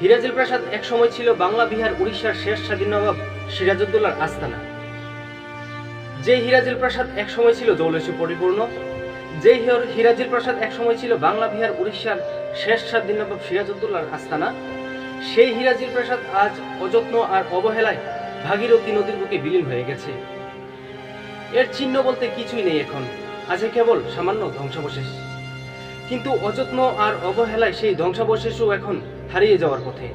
হিরাজিল প্রাসাদ একসময় ছিল বাংলা, বিহার, উড়িষ্যার শেষ স্বাধীন নবাব সিরাজউদ্দৌলার আস্তানা। যে হিরাজিল প্রাসাদ একসময় ছিল জৌলসে পরিপূর্ণ যে হির- হিরাজিল প্রাসাদ একসময় ছিল বাংলা, বিহার, উড়িষ্যার শেষ স্বাধীন নবাব সিরাজউদ্দৌলার আস্তানা, সেই হিরাজিল প্রাসাদ আজ অযত্ন আর অবহেলায় ভাগীরথী নদীর বুকে বিলীন হয়ে গেছে। এর চিহ্ন বলতে কিছুই নেই এখন আছে কেবল সামান্য ধ্বংসাবশেষ। কিন্তু অযত্ন আর অবহেলায় সেই ধ্বংসাবশেষও এখন হারিয়ে যাওয়ার পথে।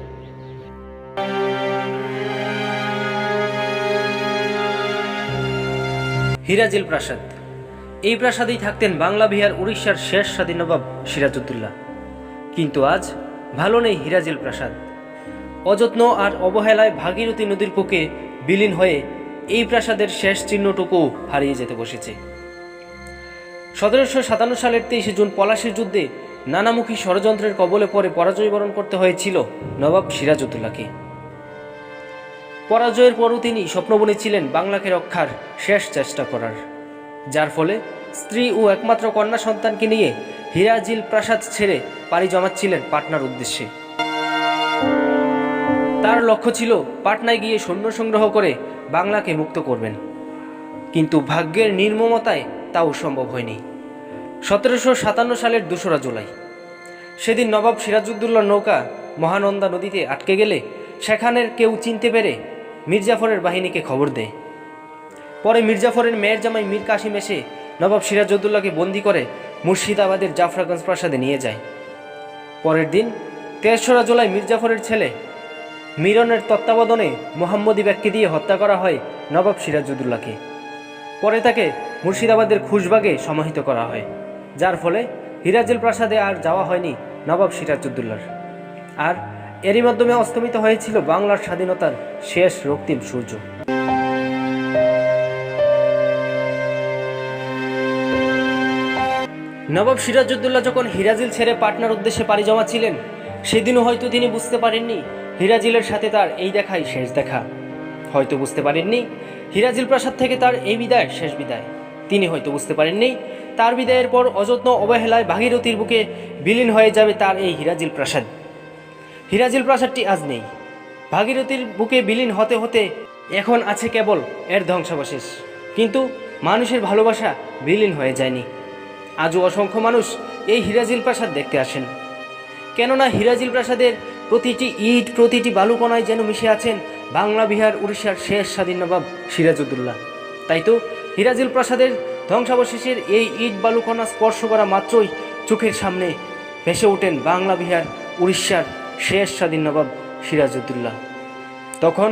হিরাজিল প্রাসাদ। এই প্রাসাদেই থাকতেন বাংলা বিহার উড়িষ্যার শেষ স্বাধীন নবাব সিরাজউদ্দৌলা। কিন্তু আজ ভালো নেই হিরাজিল প্রাসাদ। অযত্ন আর অবহেলায় ভাগীরথী নদীর বুকে বিলীন হয়ে এই প্রাসাদের শেষ চিহ্নটুকু হারিয়ে যেতে বসেছে। সতেরোশো সাতান্ন সালের তেইশে জুন পলাশির যুদ্ধে নানামুখী ষড়যন্ত্রের কবলে পরে পরাজয় বরণ করতে হয়েছিল নবাব সিরাজউদ্দৌলাকে। পরাজয়ের পরও তিনি স্বপ্নবনী ছিলেন বাংলাকে রক্ষার শেষ চেষ্টা করার। যার ফলে স্ত্রী ও একমাত্র কন্যা সন্তানকে নিয়ে হিরাজিল প্রাসাদ ছেড়ে পাড়ি জমাচ্ছিলেন পাটনার উদ্দেশ্যে। তার লক্ষ্য ছিল পাটনায় গিয়ে সৈন্য সংগ্রহ করে বাংলাকে মুক্ত করবেন। কিন্তু ভাগ্যের নির্মমতায় তাও সম্ভব হয়নি। সতেরোশো সাতান্ন সালের দোসরা জুলাই। সেদিন নবাব সিরাজউদ্দৌলার নৌকা মহানন্দা নদীতে আটকে গেলে সেখানের কেউ চিনতে পেরে মির্জাফরের বাহিনীকে খবর দেয়। পরে মির্জাফরের মেয়ের জামাই মীর কাসিম এসে নবাব সিরাজউদ্দৌলাকে বন্দি করে মুর্শিদাবাদের জাফরাগঞ্জ প্রাসাদে নিয়ে যায়। পরের দিন তেসরা জুলাই মির্জাফরের ছেলে মিরনের তত্ত্বাবধানে মোহাম্মদী ব্যক্তি দিয়ে হত্যা করা হয় নবাব সিরাজউদ্দৌলাকে। পরে তাকে মুর্শিদাবাদের খুশবাগে সমাহিত করা হয়, যার ফলে হিরাজুল প্রাসাদে আর যাওয়া হয়নি নবাব সিরাজউদ্দৌলার। আর এরই মাধ্যমে অস্তমিত হয়েছিল বাংলার স্বাধীনতার শেষ রক্তিম সূর্য। নবাব সিরাজউদ্দৌলা যখন হিরাজিল ছেড়ে পাটনার উদ্দেশ্যে পাড়ি জমাচ্ছিলেন, সেদিনও হয়তো তিনি বুঝতে পারেননি হিরাজিলের সাথে তার এই দেখাই শেষ দেখা। হয়তো বুঝতে পারেননি হিরাজিল প্রাসাদ থেকে তার এই বিদায় শেষ বিদায়। তিনি হয়তো বুঝতে পারেননি, তার বিদায়ের পর অযত্ন অবহেলায় ভাগীরথীর বুকে বিলীন হয়ে যাবে তার এই হিরাজিল প্রাসাদ হিরাজিল প্রাসাদটি আজ নেই। ভাগীরথীর বুকে বিলীন হতে হতে এখন আছে কেবল এর ধ্বংসাবশেষ। কিন্তু মানুষের ভালোবাসা বিলীন হয়ে যায়নি। আজও অসংখ্য মানুষ এই হিরাজিল প্রাসাদ দেখতে আসেন। কেননা হিরাজিল প্রাসাদের প্রতিটি ইট, প্রতিটি বালুকণায় যেন মিশে আছেন বাংলা, বিহার, উড়িষ্যার শেষ স্বাধীন নবাব সিরাজউদ্দৌলা। তাই তো হিরাজিল প্রাসাদের ধ্বংসাবশেষের এই ইট বালুকণা স্পর্শ করা মাত্রই চোখের সামনে ভেসে ওঠেন বাংলা, বিহার, উড়িষ্যার শেষ স্বাধীন নবাব সিরাজউদ্দৌলা। তখন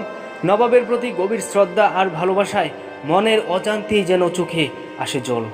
নবাবের প্রতি গভীর শ্রদ্ধা আর ভালোবাসায় মনের অজান্তেই যেন চোখে আসে জল।